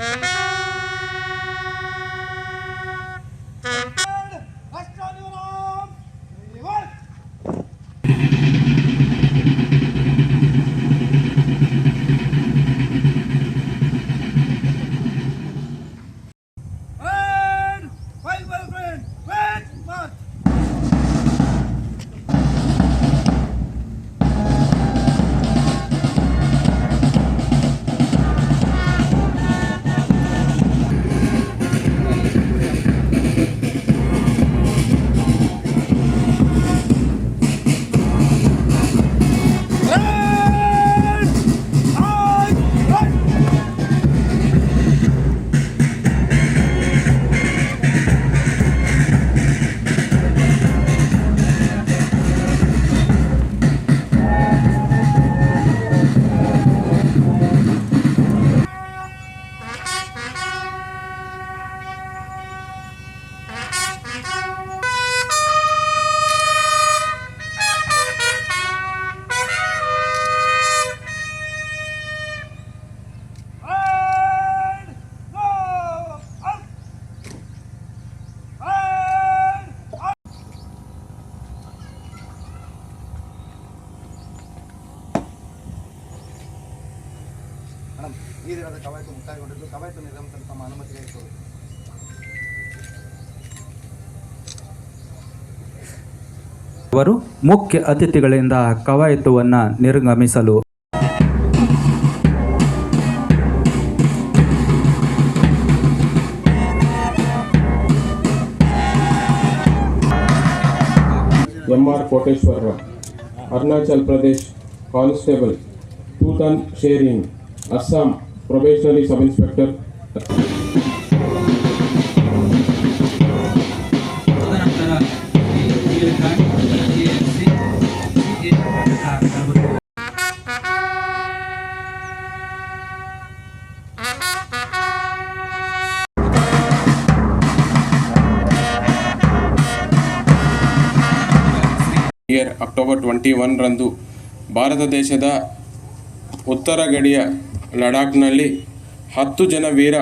Mm-hmm. ಈ ದಿನದ ಕವಾಯತು ಮುಕ್ತಾಯಗೊಂಡಿದ್ದು ಕವಾಯತು ನಿರ್ಗಮಿಸಲು ತಮ್ಮ ಅನುಮತಿಗೆ ಇತ್ತು ಅವರು ಮುಖ್ಯ ಅತಿಥಿಗಳಿಂದ ಕವಾಯತುವನ್ನು ನಿರ್ಗಮಿಸಲು M R Koteshwara Arunachal Pradesh constable Tuthan Shering Assam probationary sub inspector year October twenty one ರಂದು ಭಾರತ ದೇಶದ ಉತ್ತರ ಗಡಿಯ ಲಡಾಖ್ನಲ್ಲಿ ಹತ್ತು ಜನ ವೀರ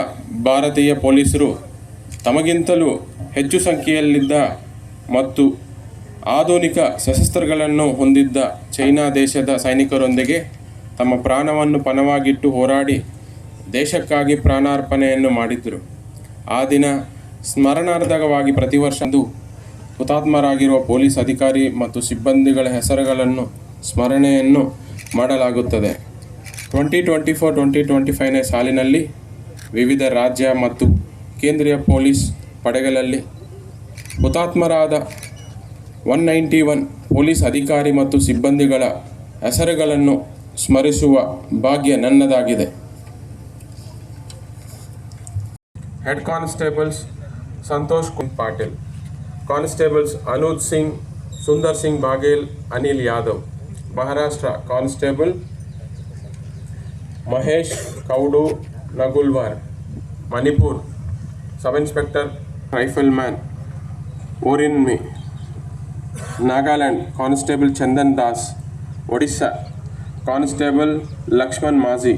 ಭಾರತೀಯ ಪೊಲೀಸರು ತಮಗಿಂತಲೂ ಹೆಚ್ಚು ಸಂಖ್ಯೆಯಲ್ಲಿದ್ದ ಮತ್ತು ಆಧುನಿಕ ಸಶಸ್ತ್ರಗಳನ್ನು ಹೊಂದಿದ್ದ ಚೈನಾ ದೇಶದ ಸೈನಿಕರೊಂದಿಗೆ ತಮ್ಮ ಪ್ರಾಣವನ್ನು ಪಣವಾಗಿಟ್ಟು ಹೋರಾಡಿ ದೇಶಕ್ಕಾಗಿ ಪ್ರಾಣಾರ್ಪಣೆಯನ್ನು ಮಾಡಿದ್ದರು. ಆ ದಿನ ಸ್ಮರಣಾರ್ಧಕವಾಗಿ ಪ್ರತಿ ವರ್ಷ ಹುತಾತ್ಮರಾಗಿರುವ ಪೊಲೀಸ್ ಅಧಿಕಾರಿ ಮತ್ತು ಸಿಬ್ಬಂದಿಗಳ ಹೆಸರುಗಳನ್ನು ಸ್ಮರಣೆಯನ್ನು ಮಾಡಲಾಗುತ್ತದೆ. Twenty twenty four, twenty twenty ಫೈವ್ನೇ ಸಾಲಿನಲ್ಲಿ ವಿವಿಧ ರಾಜ್ಯ ಮತ್ತು ಕೇಂದ್ರೀಯ ಪೊಲೀಸ್ ಪಡೆಗಳಲ್ಲಿ ಹುತಾತ್ಮರಾದ ಒನ್ ನೈಂಟಿ ಒನ್ ಪೊಲೀಸ್ ಅಧಿಕಾರಿ ಮತ್ತು ಸಿಬ್ಬಂದಿಗಳ ಹೆಸರುಗಳನ್ನು ಸ್ಮರಿಸುವ ಭಾಗ್ಯ ನನ್ನದಾಗಿದೆ. Head constables Santosh Kund Patil constables Anuj Singh, Sundar Singh Baghel, Anil Yadav, Maharashtra constable Mahesh Kaudu Nagulwar Manipur sub inspector rifleman Orinmi Nagaland constable Chandan Das Odisha constable Lakshman Majhi